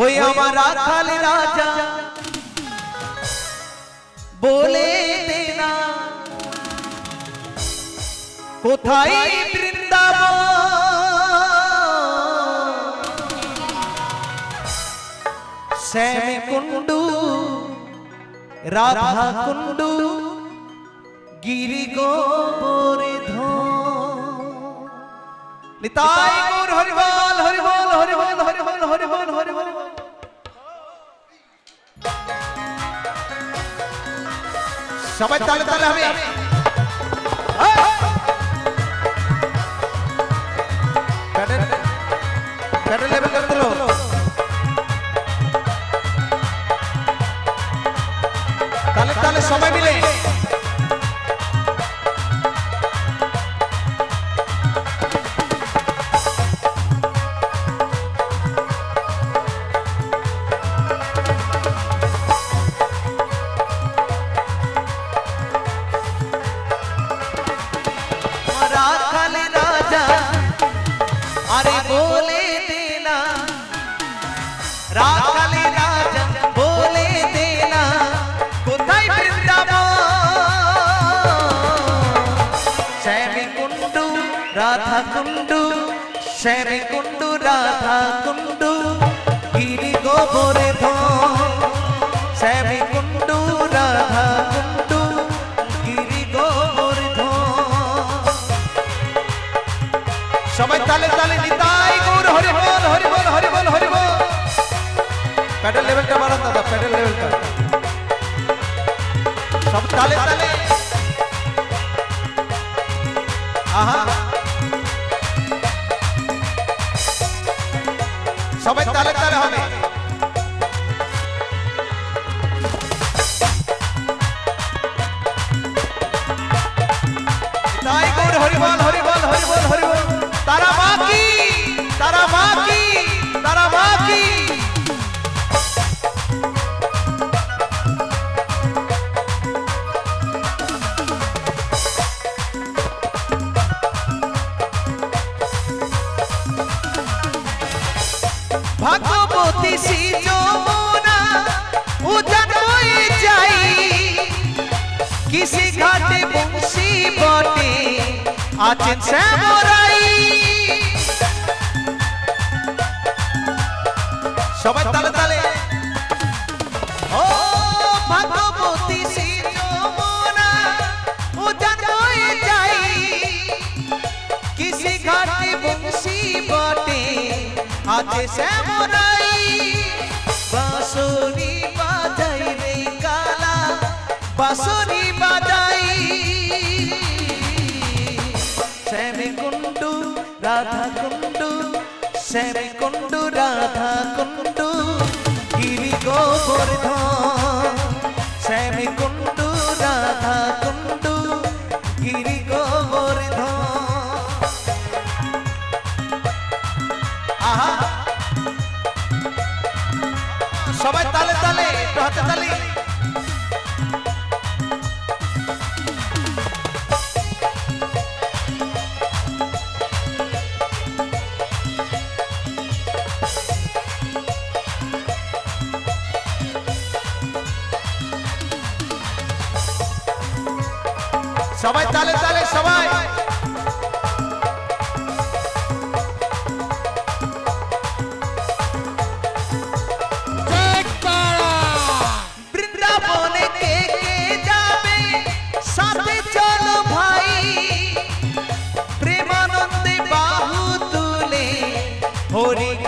ওই আমার রাখাল রাজা। বলে দে না। কোথায় বৃন্দাবন? শ্যাম কুণ্ডু রাধা কুণ্ডু গিরি গোবর্ধ নিতাই গৌর হরিবল। সবাই তালে তালে হবে। প্যাডেল প্যাডেল রাধা কুণ্ডু শ্যামী কুণ্ডু রাধা কুণ্ডু গিরি গোবরে শ্যামী কুণ্ডু রাধা কুণ্ডু গিরি গোবর্ধন সবাই তালে তালে নিতাই গৌর, হরি বল হরি বল হরি বল হরি বল। প্যাডেল লেভেলটা বাড়ান দাদা, প্যাডেল লেভেলটা। সব তালে তালে। আহা। সবাই তালে কিসি ঘাটে বংশী বটে। আছেন শ্যামরাই। সবাই তালে তালে। ও ভাগবতী শ্রী যমুনা উজান হয়ে যাই। কিসি ঘাটে আছে শ্যামরাই। সবাই তালে তালে হাতে তালি। সবাই তালে তালে সবাই। হরি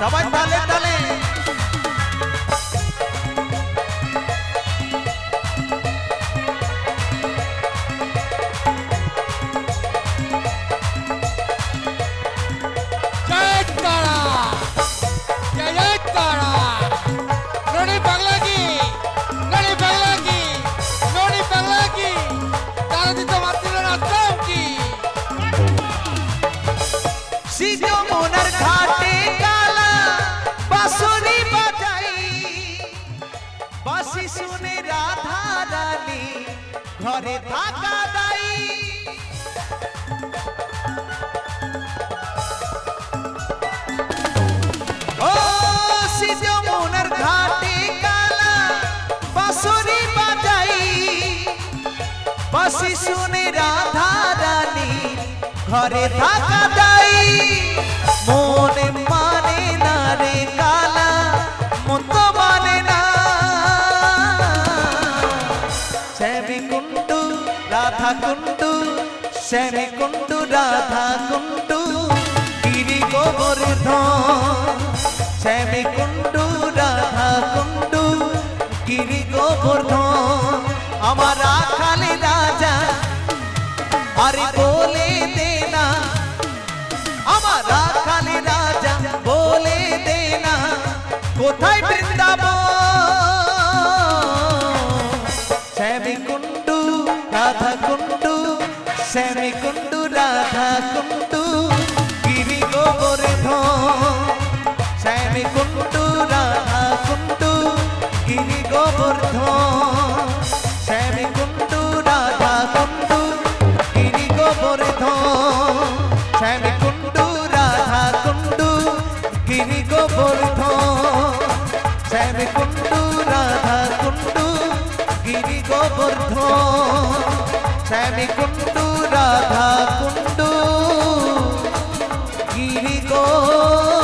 ¡Sí, Dios তালে See. ঘরে থাকা দায়ী। ও সে যমুনার ঘাটে কালা, বাঁশরি বাজাই। বাঁশি শুনে রাধা রানী, ঘরে থাকা দাই মনে মানে না রে কুণ্ডু শ্যামী কুণ্ডু রাধা কুণ্ডু গিরি গোবর্ধন শ্যামী কুণ্ডু রাধা কুণ্ডু গিরি গোবর্ধন আমার রাখালে রাজা, আরে কুণ্ডু শ্যামী কুণ্ডু রাধা কুণ্ডু গিরি গোবর্ধন শ্যামী কুণ্ডু রাধা কুণ্ডু গিরি গোবর্ধন শ্যামী কুণ্ডু রাধা কুণ্ডু গিরি গোবর্ধন শ্যামী কুণ্ডু রাধা কুণ্ডু গিরি গোবর্ধন শ্যামী কুণ্ডু রাধা কুণ্ডু গিরি গোবর্ধন শ্যামী কুণ্ডু রাধা কুণ্ডু গিরি গোবর্ধন